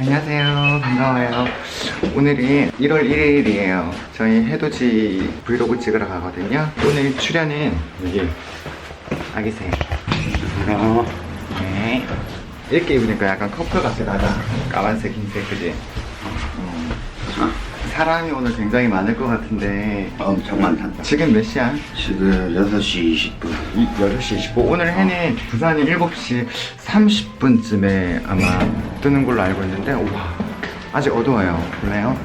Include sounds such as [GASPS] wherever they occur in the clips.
안녕하세요. 반가워요. 오늘이 1월 1일이에요. 저희 해돋이 브이로그 찍으러 가거든요. 오늘 출연은 여기 아기새. 어, 네. 이렇게 입으니까 약간 커플 같이 나다. 까만색, 흰색, 그지? 음. 사람이 오늘 굉장히 많을 것 같은데 엄청 많단다. 지금 몇 시야? 지금 6시 20분. 이- 8시 25. 오늘 해는 부산이 7시 30분쯤에 아마 뜨는 걸로 알고 있는데, 우와. 아직 어두워요. 몰라요?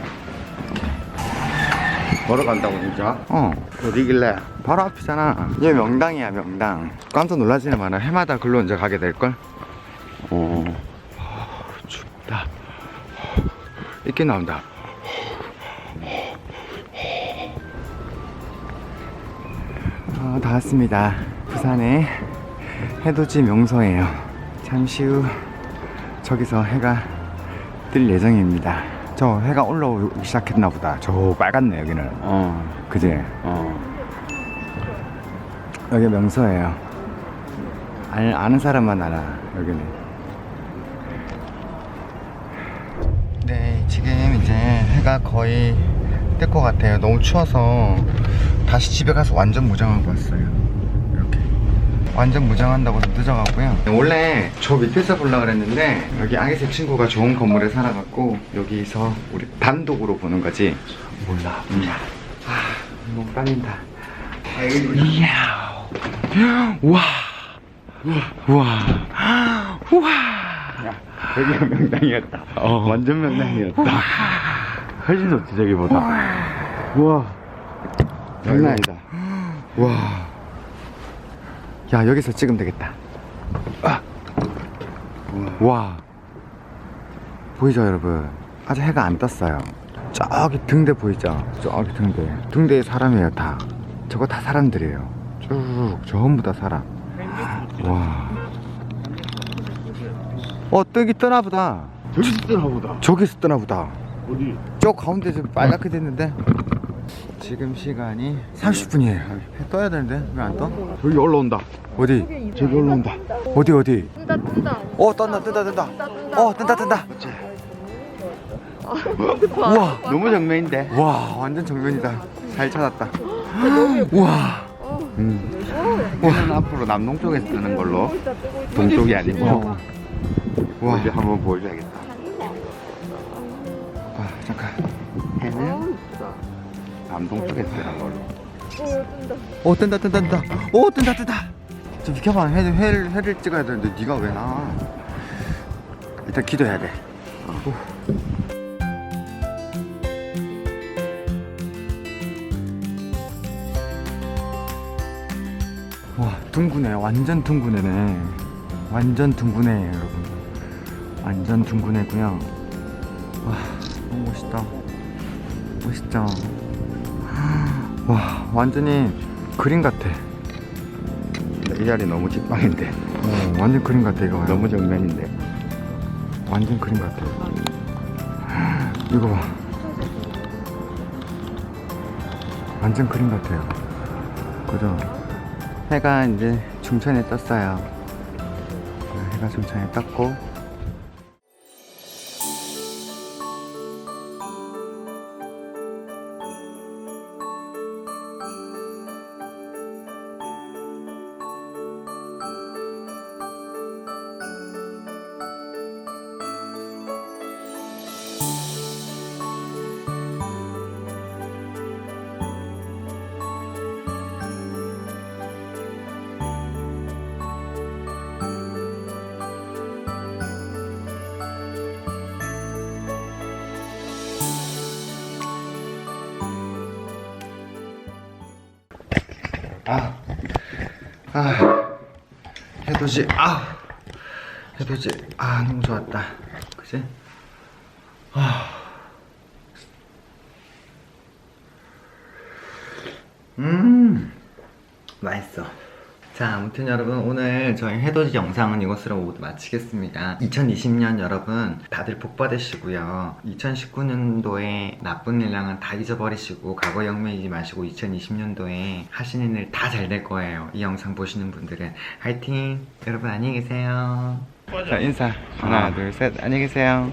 걸어 간다고 진짜? 어. 어디길래? 바로 앞이잖아. 얘 명당이야, 명당. 깜짝 놀라지는 마라. 해마다 글로 이제 가게 될걸? 어. 춥다. 있긴 나온다. 어, 다 왔습니다. 부산의 해돋이 명소예요. 잠시 후 저기서 해가 뜰 예정입니다. 저 해가 올라오기 시작했나 보다. 저 빨갛네 여기는. 어. 그지? 어. 여기 명소예요. 알, 아는 사람만 알아, 여기는. 네, 지금 이제 해가 거의 뜰 것 같아요. 너무 추워서 다시 집에 가서 완전 무장하고 왔어요. 이렇게. 완전 무장한다고 좀 늦어갖고요. 원래 저 밑에서 보려고 그랬는데 여기 아기새 친구가 좋은 건물에 살아갖고 여기서 우리 단독으로 보는 거지. 몰라, 몰라. 아, 너무 떨린다. 이야. 우와. 우와. 우와. 야, 저기가 명당이었다. 어. 완전 명당이었다. 훨씬 좋지, 저기보다. 우와. 장난 아니다. 우와. 야, 여기서 찍으면 되겠다. 아. 와. 보이죠, 여러분? 아직 해가 안 떴어요. 저기 등대 보이죠? 저기 등대. 등대에 사람이에요, 다. 저거 다 사람들이에요. 쭉, 전부 다 사람. 와. 어, 뜨기 뜨나 보다. 저기 있더나 보다. 저기서 뜨나 보다. 어디? 저 가운데 좀 빨갛게 됐는데 지금 시간이 30분이에요 해 떠야 되는데 왜 안 떠? 저기 올라온다. 어디? 저기 올라온다. 어디 어디? 뜬다 뜬다 어 뜬다 뜬다 뜬다 어 뜬다 뜬다 우와 [LAUGHS] 너무 정면인데. 와 완전 정면이다 잘 찾았다 [GASPS] 우와 음. 우리는 앞으로 남동 쪽에서 뜨는 걸로. 동쪽이 아니고. 어. 와 이제 한번 보여줘야겠다. 아, 잠깐 해는 남동 쪽에서 뜨는 걸로. 어 뜬다 뜬다 뜬다. 오 뜬다 뜬다. 좀 비켜봐. 해, 해, 해를 찍어야 되는데 네가 왜 나와 일단 기도해야 돼. 오. 와 둥근해. 완전 둥근해네. 완전 둥근해 여러분. 완전 둥근해고요 와 너무 멋있다. 멋있죠 와 완전히 그림 같아. 이 자리 너무 직방인데. 어, 완전 그림 같아 이거. 너무 정면인데. 완전 그림 같아. 이거 봐. 완전 그림 같아요. 그죠? 해가 이제 중천에 떴어요. 네, 해가 중천에 떴고 아, 아, 해돋이, 아, 해돋이, 아, 너무 좋았다. 그지? 아, 음, 맛있어. 자, 아무튼 여러분 오늘 저희 해돋이 영상은 이것으로 모두 마치겠습니다. 2020년 여러분 다들 복 받으시고요. 2019년도에 나쁜 일랑은 다 잊어버리시고 과거 영매이지 마시고 2020년도에 하시는 일 다 잘 될 거예요. 이 영상 보시는 분들은 화이팅! 여러분 안녕히 계세요. 자 인사 하나 둘셋 안녕히 계세요